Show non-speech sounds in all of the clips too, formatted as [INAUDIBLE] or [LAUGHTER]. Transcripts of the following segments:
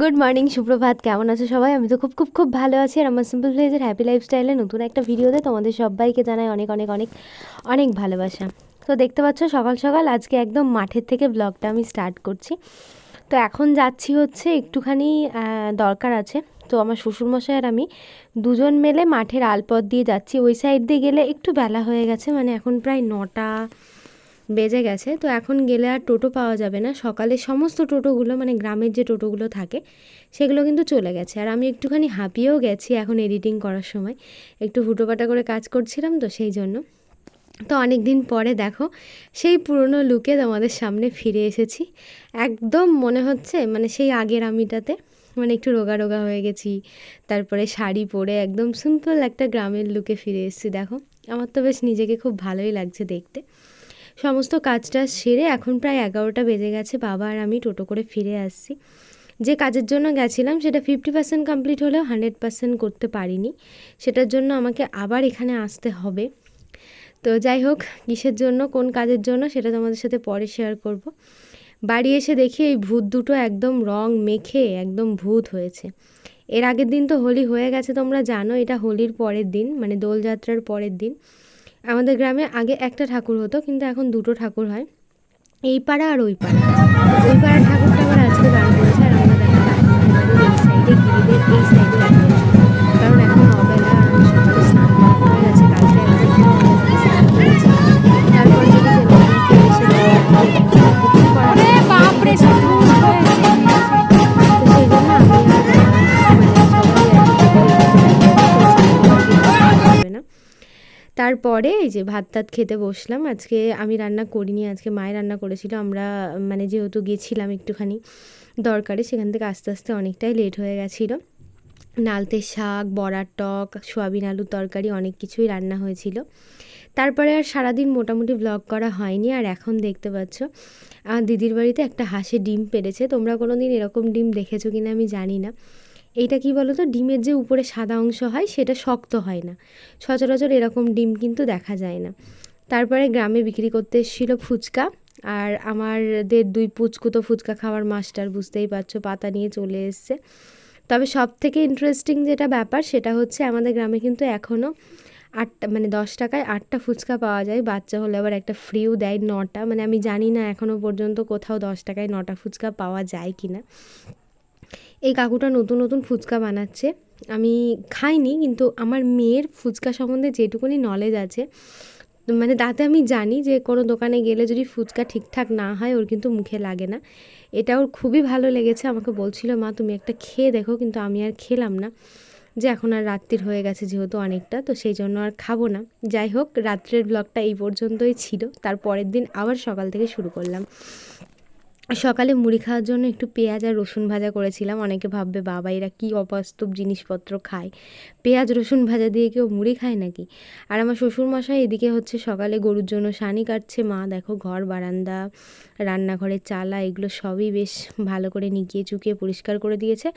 Good morning সুপ্রভাত। কেমন আছো সবাই? আমি তো খুব খুব খুব ভালো আছি। আর আমার সিম্পল প্লেজের হ্যাপি লাইফস্টাইলে নতুন একটা ভিডিওতে তোমাদের সবাইকে জানাই অনেক অনেক অনেক অনেক ভালোবাসা। তো দেখতে পাচ্ছ, সকাল সকাল আজকে একদম মাঠের থেকে ব্লগটা আমি স্টার্ট করছি। তো এখন যাচ্ছি হচ্ছে একটুখানি দরকার আছে। তো আমার শ্বশুরমশাই আর আমি দুজন মিলে মাঠের আলপথ দিয়ে যাচ্ছি। ওই সাইড দিয়ে গেলে একটু বেলা হয়ে গেছে। মানে এখন প্রায় নটা বেজে গেছে। তো এখন গেলে আর টোটো পাওয়া যাবে না। সকালে সমস্ত টোটোগুলো মানে গ্রামের যে টোটোগুলো থাকে, সেগুলো কিন্তু চলে গেছে। আর আমি একটুখানি হাঁপিয়েও গেছি এখন এডিটিং করার সময়। একটু হুটোপাটা করে কাজ করছিলাম তো সেই জন্য। তো অনেক দিন পরে দেখো, সেই পুরনো লুকে তোমাদের সামনে ফিরে এসেছি। একদম মনে হচ্ছে মানে সেই আগের আমিটাতে মানে একটু রোগা রোগা হয়ে গেছি। তারপরে শাড়ি পরে একদম সিম্পল একটা গ্রামের লুকে ফিরে এসেছি। দেখো, আমার তো বেশ নিজেকে খুব ভালোই লাগছে দেখতে। সমস্ত কাজটা সেরে এখন প্রায় এগারোটা বেজে গেছে, বাবা আর আমি টোটো করে ফিরে আসছি। যে কাজের জন্য গেছিলাম সেটা ফিফটি পার্সেন্ট কমপ্লিট হলেও হান্ড্রেড পার্সেন্ট করতে পারিনি। সেটার জন্য আমাকে আবার এখানে আসতে হবে। তো যাই হোক, কিসের জন্য, কোন কাজের জন্য সেটা তোমাদের সাথে পরে শেয়ার করব। বাড়ি এসে দেখি এই ভূত দুটো একদম রং মেখে একদম ভূত হয়েছে। এর আগের দিন তো হোলি হয়ে গেছে তোমরা জানো, এটা হোলির পরের দিন মানে দোলযাত্রার পরের দিন। আমাদের গ্রামে আগে একটা ঠাকুর হতো, কিন্তু এখন দুটো ঠাকুর হয়। এই পাড়া আর ওই পাড়া। ওই পাড়ার ঠাকুরটা আবার আজকে বার করেছে আর আমাদের এই সাইডে এই সাইডে তারপরে এই যে ভাত টাত খেতে বসলাম। আজকে আমি রান্না করিনি, আজকে মায়ের রান্না করেছিল। আমরা মানে যেহেতু গেছিলাম একটুখানি দরকারে, সেখান থেকে আস্তে আস্তে অনেকটাই লেট হয়ে গেছিল। নালতে শাক, বড়ার টক, সোয়াবিন আলুর তরকারি অনেক কিছুই রান্না হয়েছিল। তারপরে আর সারাদিন মোটামুটি ব্লগ করা হয়নি। আর এখন দেখতে পাচ্ছ আমার দিদির বাড়িতে একটা হাঁসে ডিম পেড়েছে তোমরা কোনো দিন এরকম ডিম দেখেছ কিনা আমি জানি না। এইটা কি বলো তো ডিমের যে উপরে সাদা অংশ হয়, সেটা শক্ত হয় না। সচরাচর এরকম ডিম কিন্তু দেখা যায় না। তারপরে গ্রামে বিক্রি করতে এসেছিল ফুচকা, আর আমাদের দুই পুচকুতো ফুচকা খাওয়ার মাস্টার বুঝতেই পারছ, পাতা নিয়ে চলে এসছে। তবে সব থেকে ইন্টারেস্টিং যেটা ব্যাপার, সেটা হচ্ছে আমাদের গ্রামে কিন্তু এখনও আটটা মানে দশ টাকায় আটটা ফুচকা পাওয়া যায়। বাচ্চা হলে আবার একটা ফ্রিও দেয় নটা। মানে আমি জানি না এখনও পর্যন্ত কোথাও দশ টাকায় নটা ফুচকা পাওয়া যায় কি না এই কাকুটা নতুন নতুন ফুচকা বানাচ্ছে। আমি খাইনি, কিন্তু আমার মেয়ের ফুচকা সম্বন্ধে যেটুকুনি নলেজ আছে মানে তাতে আমি জানি যে কোনো দোকানে গেলে যদি ফুচকা ঠিকঠাক না হয়, ওর কিন্তু মুখে লাগে না। এটা ওর খুবই ভালো লেগেছে, আমাকে বলছিল, মা, তুমি একটা খেয়ে দেখো। কিন্তু আমি আর খেলাম না, যে এখন আর রাত্রির হয়ে গেছে যেহেতু অনেকটা, তো সেই জন্য আর খাব না। যাই হোক, রাত্রের ব্লগটা এই পর্যন্তই ছিল, তার পরের দিন আবার সকাল থেকে শুরু করলাম। সকালে মুড়ি খাওয়ার জন্য একটু পেঁয়াজ আর রসুন ভাজা করেছিলাম। অনেকে ভাববে বাবা এরা কী অবাস্তব জিনিসপত্র খায়। পেঁয়াজ, রসুন ভাজা দিয়ে কেউ মুড়ি খায় নাকি? আর আমার শ্বশুরমশাই এদিকে হচ্ছে সকালে গরুর জন্য সানি কাটছে। মা, দেখো, ঘর, বারান্দা, রান্নাঘরের চালা, এগুলো সবই বেশ ভালো করে নিকিয়ে চুকিয়ে পরিষ্কার করে দিয়েছে।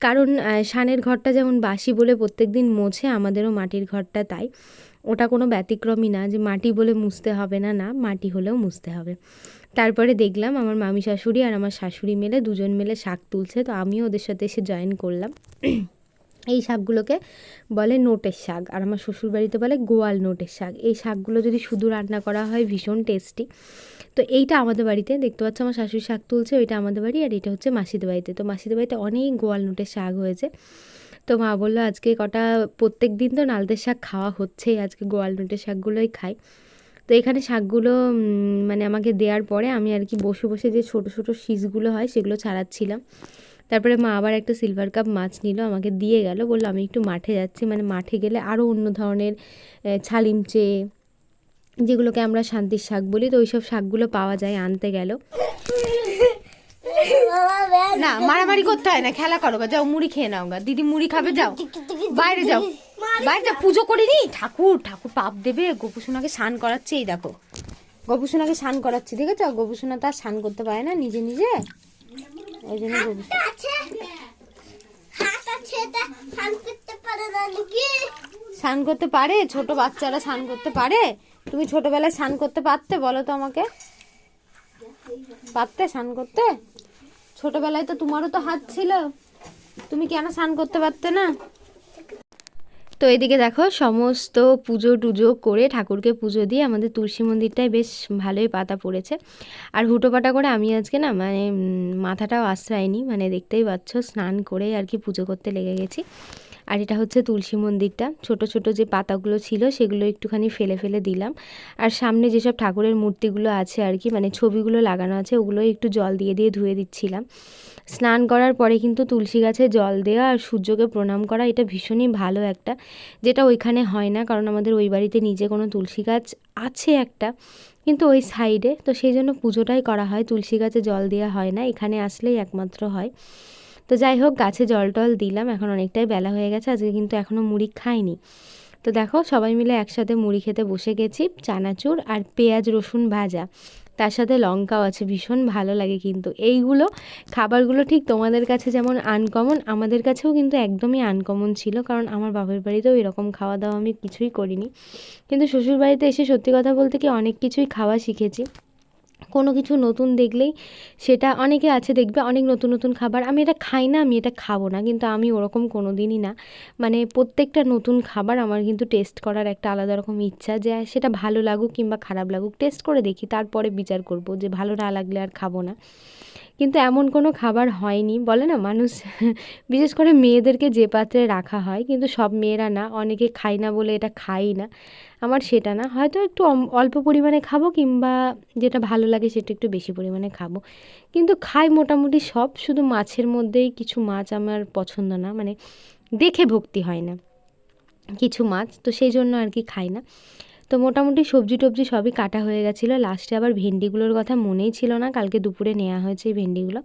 কারণ সানের ঘরটা যেমন বাসি বলে প্রত্যেক দিন মোছে, আমাদেরও মাটির ঘরটা তাই। ওটা কোনো ব্যতিক্রমই না যে মাটি বলে মুছতে হবে না না, মাটি হলেও মুছতে হবে। তারপরে দেখলাম আমার মামি শাশুড়ি আর আমার শাশুড়ি মিলে দুজন মিলে শাক তুলছে, তো আমিও ওদের সাথে এসে জয়েন করলাম। এই শাকগুলোকে বলে নোটের শাক আর আমার শ্বশুরবাড়িতে বলে গোয়াল নোটের শাক। এই শাকগুলো যদি শুধু রান্না করা হয় ভীষণ টেস্টি। তো এইটা আমাদের বাড়িতে দেখতে পাচ্ছ আমার শাশুড়ি শাক তুলছে, ওইটা আমাদের বাড়ি আর এটা হচ্ছে মাসিদের বাড়িতে। তো মাসিদের বাড়িতে অনেক গোয়াল নোটের শাক হয়েছে। তো মা বলল, আজকে কটা, প্রত্যেক দিন তো নালদের শাক খাওয়া হচ্ছেই, আজকে গোয়াল নোটের শাকগুলোই খাই। তো এখানে শাকগুলো মানে আমাকে দেওয়ার পরে আমি আর কি বসে বসে যে ছোট ছোট শীষগুলো হয় সেগুলো ছাড়াচ্ছিলাম। তারপরে মা আবার একটা সিলভার কাপ মাছ নিল, আমাকে দিয়ে গেল, বলল, আমি একটু মাঠে যাচ্ছি। মানে মাঠে গেলে আরও অন্য ধরনের ছালিমচে যেগুলোকে আমরা শান্তির শাক বলি, তো ওইসব শাকগুলো পাওয়া যায় আনতে গেল। না মারামারি করতে হয় না খেলা করো গা যাও মুড়ি খেয়ে নাও গা। দিদি মুড়ি খাবে যাও। বাইরে যাও। বাইরে যাও পুজো করিনি। ঠাকুর ঠাকুর পাপ দেবে গোপুসোনাকে স্নান করাচ্ছে এই দেখো। গোপুসোনাকে স্নান করাচ্ছে দেখেছ? গোপুসোনা তো আর স্নান করতে পারে না নিজে নিজে। ওই জন্য স্নান করতে পারে ছোট বাচ্চারা স্নান করতে পারে। তুমি ছোটবেলায় স্নান করতে পারতে বলো তো আমাকে। পারতে স্নান করতে? ছোটবেলায় তো তোমারও তো হাত ছিল। তুমি কেন স্নান করতে পারতে না? তো এদিকে দেখো, সমস্ত পুজো টুজো করে ঠাকুরকে পুজো দিয়ে আমাদের তুলসী মন্দিরটায় বেশ ভালোই পাতা পড়েছে। আর হুটোপাটা করে আমি আজকে না মানে মাথাটাও আশ্রয়নি মানে দেখতেই পাচ্ছ, স্নান করে আর কি পুজো করতে লেগে গেছি। আর এটা হচ্ছে তুলসী মন্দিরটা। ছোট ছোট যে পাতাগুলো ছিল সেগুলো একটুখানি ফেলে ফেলে দিলাম। আর সামনে যেসব ঠাকুরের মূর্তিগুলো আছে আর কি মানে ছবিগুলো লাগানো আছে ওগুলো একটু জল দিয়ে দিয়ে ধুয়ে দিচ্ছিলাম। স্নান করার পরে কিন্তু তুলসী গাছে জল দেওয়া আর সূর্যকে প্রণাম করা, এটা ভীষণই ভালো একটা, যেটা ওইখানে হয় না, কারণ আমাদের ওই বাড়িতে নিজে কোনো তুলসী গাছ আছে একটা, কিন্তু ওই সাইডে, তো সেই জন্য পুজোটাই করা হয়, তুলসী গাছে জল দেওয়া হয় না, এখানে আসলেই একমাত্র হয়। তো যাই হোক, গাছে জল টল দিলাম, এখন অনেকটাই বেলা হয়ে গেছে, আজকে কিন্তু এখনও মুড়ি খাইনি। তো দেখো, সবাই মিলে একসাথে মুড়ি খেতে বসে গেছি, চানাচুর আর পেঁয়াজ রসুন ভাজা। তার সাথে লঙ্কাও আছে, ভীষণ ভালো লাগে কিন্তু। এইগুলো খাবারগুলো ঠিক তোমাদের কাছে যেমন আনকমন আমাদের কাছেও কিন্তু একদমই আনকমন ছিল, কারণ আমার বাপের বাড়িতেও এরকম খাওয়া দাওয়া আমি কিছুই করিনি। কিন্তু শ্বশুরবাড়িতে এসে সত্যি কথা বলতে কি অনেক কিছুই খাওয়া শিখেছি। কোনো কিছু নতুন দেখলেই সেটা অনেকে আছে দেখবে অনেক নতুন নতুন খাবার। আমি এটা খাই না, আমি এটা খাব না, কিন্তু আমি ওরকম কোনো দিনই না। মানে প্রত্যেকটা নতুন খাবার আমার কিন্তু টেস্ট করার একটা আলাদা রকম ইচ্ছা যে সেটা ভালো লাগুক কিংবা খারাপ লাগুক টেস্ট করে দেখি, তারপরে বিচার করব যে ভালো না লাগলে আর খাব না। কিন্তু এমন কোনো খাবার হয়নি, বলে না? মানুষ [LAUGHS] বিশেষ করে মেয়েদেরকে যে পাত্রে রাখা হয়, কিন্তু সব মেয়েরা না, অনেকে খায় না বলে এটা খাই না। আমার সেটা না। হয়তো একটু অল্প পরিমাণে খাব কিংবা যেটা ভালো লাগে সেটা একটু বেশি পরিমাণে খাব। কিন্তু খাই মোটামুটি সব, শুধু মাছের মধ্যেই কিছু মাছ আমার পছন্দ না মানে দেখে ভক্তি হয় না। কিছু মাছ, তো সেই জন্য আর কি খাই না। তো মোটামুটি সবজি টবজি সবই কাটা হয়ে গেছিল। লাস্টে আবার ভেন্ডিগুলোর কথা মনেই ছিল না। কালকে দুপুরে নেওয়া হয়েছে এই ভেন্ডিগুলো।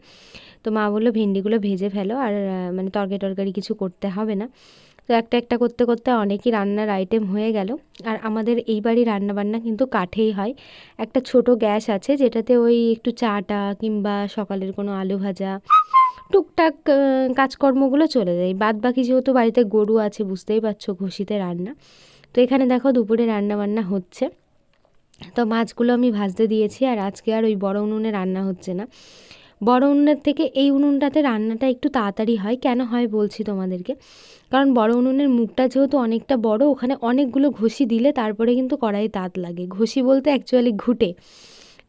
তো মা বলল ভেন্ডিগুলো ভেজে ফেলো আর মানে তরকারি টরকারি কিছু করতে হবে না। তো একটা একটা করতে করতে অনেকই রান্নার আইটেম হয়ে গেল। আর আমাদের এই বাড়ি রান্নাবান্না কিন্তু কাঠেই হয়। একটা ছোট গ্যাস আছে যেটাতে ওই একটু চাটা কিংবা সকালের কোনো আলু ভাজা, টুকটাক কাজকর্মগুলো চলে যায়। বাদ বাকি যেহেতু বাড়িতে গরু আছে, বুঝতেই পারছ ঘষিতে রান্না। তো এখানে দেখো দুপুরে রান্না বান্না হচ্ছে। তো মাছগুলো আমি ভাজতে দিয়েছি আর আজকে আর ওই বড় উনুনে রান্না হচ্ছে না। বড় উনুনের থেকে এই উনুনটাতে রান্নাটা একটু তাড়াতাড়ি হয়। কেন হয় বলছি তোমাদেরকে? কারণ বড় উনুনের মুখটা যেহেতু অনেকটা বড়, ওখানে অনেকগুলো ঘষি দিলে তারপরে কিন্তু কড়াই তাঁত লাগে। ঘষি বলতে অ্যাকচুয়ালি ঘুটে,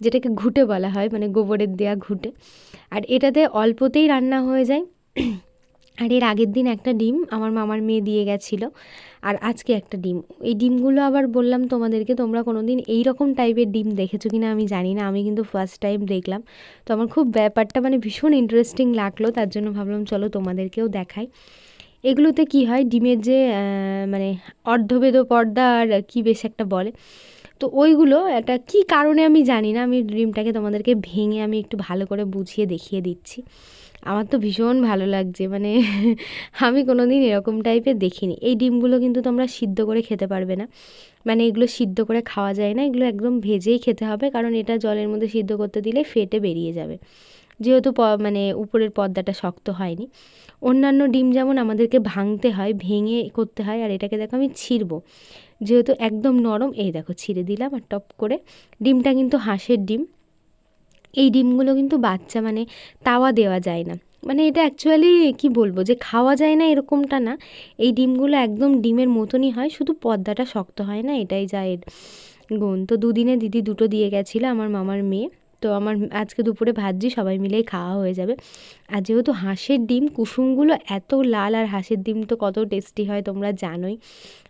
যেটাকে ঘুটে বলা হয় মানে গোবরের দেয়া ঘুটে। আর এটাতে অল্পতেই রান্না হয়ে যায়। আর এর আগের দিন একটা ডিম আমার মামার মেয়ে দিয়ে গেছিল। আর আজকে একটা ডিম। এই ডিমগুলো আবার বললাম তোমাদেরকে, তোমরা কোনো দিন এই রকম টাইপের ডিম দেখেছ কিনা আমি জানি না, আমি কিন্তু ফার্স্ট টাইম দেখলাম। তো আমার খুব ব্যাপারটা মানে ভীষণ ইন্টারেস্টিং লাগল, তার জন্য ভাবলাম চলো তোমাদেরকেও দেখাই। এগুলোতে কি হয়, ডিমের যে মানে অর্ধবেদ পর্দা আর কি বেশ একটা বলে। তো ওইগুলো একটা কি কারণে আমি জানি না, আমি ডিমটাকে তোমাদেরকে ভেঙে আমি একটু ভালো করে বুঝিয়ে দেখিয়ে দিচ্ছি। আমার তো ভীষণ ভালো লাগছে মানে [LAUGHS] আমি কোনো দিন এরকম টাইপের দেখিনি। এই ডিমগুলো কিন্তু তোমরা সিদ্ধ করে খেতে পারবে না। মানে এগুলো সিদ্ধ করে খাওয়া যায় না, এগুলো একদম ভেজেই খেতে হবে, কারণ এটা জলের মধ্যে সিদ্ধ করতে দিলে ফেটে বেরিয়ে যাবে। যেহেতু মানে উপরের পর্দাটা শক্ত হয়নি। অন্যান্য ডিম যেমন আমাদেরকে ভাঙতে হয়, ভেঙে করতে হয়, আর এটাকে দেখো আমি ছিঁড়বো। যেহেতু একদম নরম, এই দেখো ছিঁড়ে দিলাম আর টপ করে। ডিমটা কিন্তু হাঁসের ডিম। এই ডিমগুলো কিন্তু বাচ্চা মানে তাওয়া দেওয়া যায় না। মানে এটা অ্যাকচুয়ালি কি বলব যে খাওয়া যায় না এরকমটা না। এই ডিমগুলো একদম ডিমের মতনই হয়, শুধু পর্দাটা শক্ত হয় না, এটাই যা এর গুণ। তো দুদিনে দিদি দুটো দিয়ে গেছিল, আমার মামার মেয়ে। তো আমার আজকে দুপুরে ভাজি সবাই মিলেই খাওয়া হয়ে যাবে। আর যেহেতু হাঁসের ডিম, কুসুমগুলো এত লাল আর হাঁসের ডিম তো কত টেস্টি হয় তোমরা জানোই।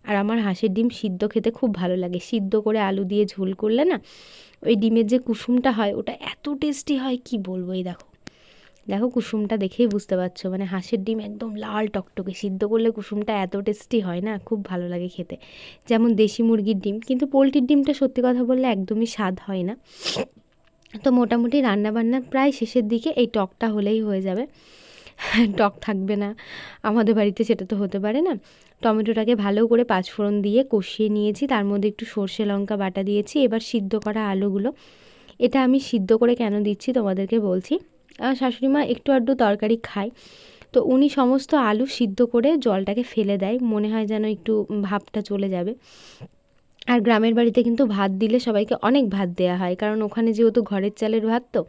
আর আমার হাঁসের ডিম সিদ্ধ খেতে খুব ভালো লাগে। সিদ্ধ করে আলু দিয়ে ঝোল করলে না, ওই ডিমের যে কুসুমটা হয়, ওটা এত টেস্টি হয়, কি বলব এই দেখো। দেখো কুসুমটা দেখেই বুঝতে পারছ মানে হাঁসের ডিম একদম লাল টকটকে। সিদ্ধ করলে কুসুমটা এত টেস্টি হয় না, খুব ভালো লাগে খেতে। যেমন দেশি মুরগির ডিম, কিন্তু পোলট্রির ডিমটা সত্যি কথা বললে একদমই স্বাদ হয় না। তো মোটামুটি রান্নাবান্না প্রায় শেষের দিকে এই টকটা হলেই হয়ে যাবে। টক থাকবে না। আমাদের বাড়িতে সেটা তো হতে পারে না। টমেটোটাকে ভালো করে পাঁচফোড়ন দিয়ে কষিয়ে নিয়েছি। তার মধ্যে একটু সর্ষে লঙ্কা বাটা দিয়েছি। এবার সিদ্ধ করা আলুগুলো। এটা আমি সিদ্ধ করে কেন দিচ্ছি তোমাদেরকে বলছি। আমার শাশুড়ি মা একটু আধটু তরকারি খায়। তো উনি সমস্ত আলু সিদ্ধ করে জলটাকে ফেলে দেয়। মনে হয় যেন একটু ভাবটা চলে যাবে। আর গ্রামের বাড়িতে কিন্তু ভাত দিলে সবাইকে অনেক ভাত দেওয়া হয়। কারণ ওখানে যেহেতু ঘরের চালের ভাত তো,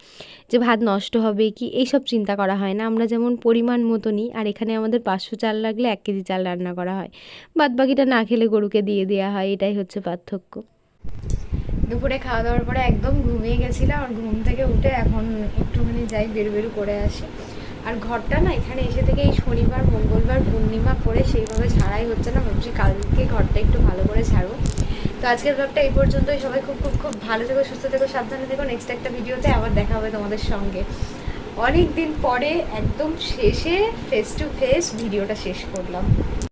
যে ভাত নষ্ট হবে কি, এইসব চিন্তা করা হয় না। আমরা যেমন পরিমাণ মতো নিই আর এখানে আমাদের পাঁচশো চাল লাগলে এক কেজি চাল রান্না করা হয়। বাদ বাকিটা না খেলে গরুকে দিয়ে দেওয়া হয়, এটাই হচ্ছে পার্থক্য। দুপুরে খাওয়া দাওয়ার পরে একদম ঘুমিয়ে গেছিলাম আর ঘুম থেকে উঠে এখন একটুখানি যাই বেরু বেরু করে আসি। আর ঘরটা না এখানে এসে থেকে এই শনিবার, মঙ্গলবার, পূর্ণিমা করে সেইভাবে ছাড়াই হচ্ছে না। ভাবছি কালকে ঘরটা একটু ভালো করে ছাড়বো। তো আজকের ব্লগটা এই পর্যন্তই। সবাই খুব খুব খুব ভালো থেকো, সুস্থ থেকো, সাবধানে থেকো। নেক্সট একটা ভিডিওতে আবার দেখা হবে তোমাদের সঙ্গে। অনেক দিন পরে একদম শেষে ফেস টু ফেস ভিডিওটা শেষ করলাম।